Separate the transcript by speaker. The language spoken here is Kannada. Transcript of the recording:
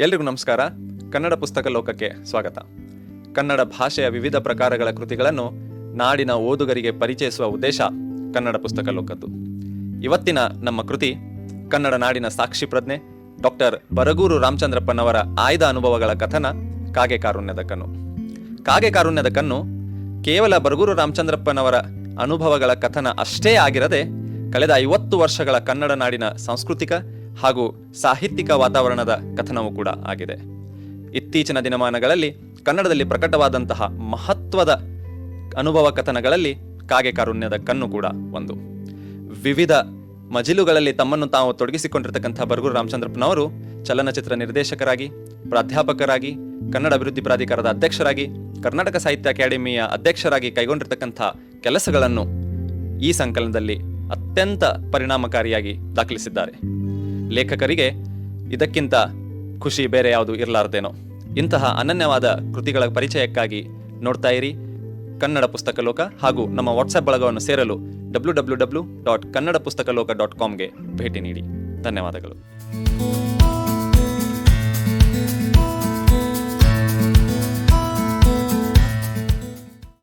Speaker 1: ಎಲ್ರಿಗೂ ನಮಸ್ಕಾರ. ಕನ್ನಡ ಪುಸ್ತಕ ಲೋಕಕ್ಕೆ ಸ್ವಾಗತ. ಕನ್ನಡ ಭಾಷೆಯ ವಿವಿಧ ಪ್ರಕಾರಗಳ ಕೃತಿಗಳನ್ನು ನಾಡಿನ ಓದುಗರಿಗೆ ಪರಿಚಯಿಸುವ ಉದ್ದೇಶ ಕನ್ನಡ ಪುಸ್ತಕ ಲೋಕದ್ದು. ಇವತ್ತಿನ ನಮ್ಮ ಕೃತಿ ಕನ್ನಡ ನಾಡಿನ ಸಾಕ್ಷಿ ಪ್ರಜ್ಞೆ ಡಾಕ್ಟರ್ ಬರಗೂರು ರಾಮಚಂದ್ರಪ್ಪನವರ ಆಯ್ದ ಅನುಭವಗಳ ಕಥನ ಕಾಗೆ ಕಾರುಣ್ಯದ ಕಣ್ಣು. ಕಾಗೆ ಕಾರುಣ್ಯದ ಕನ್ನು ಕೇವಲ ಬರಗೂರು ರಾಮಚಂದ್ರಪ್ಪನವರ ಅನುಭವಗಳ ಕಥನ ಅಷ್ಟೇ ಆಗಿರದೆ ಕಳೆದ ಐವತ್ತು ವರ್ಷಗಳ ಕನ್ನಡ ನಾಡಿನ ಸಾಂಸ್ಕೃತಿಕ ಹಾಗೂ ಸಾಹಿತ್ಯಿಕ ವಾತಾವರಣದ ಕಥನವೂ ಕೂಡ ಆಗಿದೆ. ಇತ್ತೀಚಿನ ದಿನಮಾನಗಳಲ್ಲಿ ಕನ್ನಡದಲ್ಲಿ ಪ್ರಕಟವಾದಂತಹ ಮಹತ್ವದ ಅನುಭವ ಕಥನಗಳಲ್ಲಿ ಕಾಗೆ ಕಾರುಣ್ಯದ ಕಣ್ಣು ಕೂಡ ಒಂದು. ವಿವಿಧ ಮಜಿಲುಗಳಲ್ಲಿ ತಮ್ಮನ್ನು ತಾವು ತೊಡಗಿಸಿಕೊಂಡಿರ್ತಕ್ಕಂಥ ಬರಗೂರು ರಾಮಚಂದ್ರಪ್ಪನವರು ಚಲನಚಿತ್ರ ನಿರ್ದೇಶಕರಾಗಿ, ಪ್ರಾಧ್ಯಾಪಕರಾಗಿ, ಕನ್ನಡ ಅಭಿವೃದ್ಧಿ ಪ್ರಾಧಿಕಾರದ ಅಧ್ಯಕ್ಷರಾಗಿ, ಕರ್ನಾಟಕ ಸಾಹಿತ್ಯ ಅಕಾಡೆಮಿಯ ಅಧ್ಯಕ್ಷರಾಗಿ ಕೈಗೊಂಡಿರ್ತಕ್ಕಂಥ ಕೆಲಸಗಳನ್ನು ಈ ಸಂಕಲನದಲ್ಲಿ ಅತ್ಯಂತ ಪರಿಣಾಮಕಾರಿಯಾಗಿ ದಾಖಲಿಸಿದ್ದಾರೆ. ಲೇಖಕರಿಗೆ ಇದಕ್ಕಿಂತ ಖುಷಿ ಬೇರೆ ಯಾವುದು ಇರಲಾರ್ದೇನೋ. ಇಂತಹ ಅನನ್ಯವಾದ ಕೃತಿಗಳ ಪರಿಚಯಕ್ಕಾಗಿ ನೋಡ್ತಾ ಇರಿ. ಕನ್ನಡ ಪುಸ್ತಕ ಲೋಕ ಹಾಗೂ ನಮ್ಮ ವಾಟ್ಸಪ್ ಬಳಗವನ್ನು ಸೇರಲು W W W dot Kannada Pustaka Loka dot ಕಾಮ್ಗೆ ಭೇಟಿ ನೀಡಿ. ಧನ್ಯವಾದಗಳು.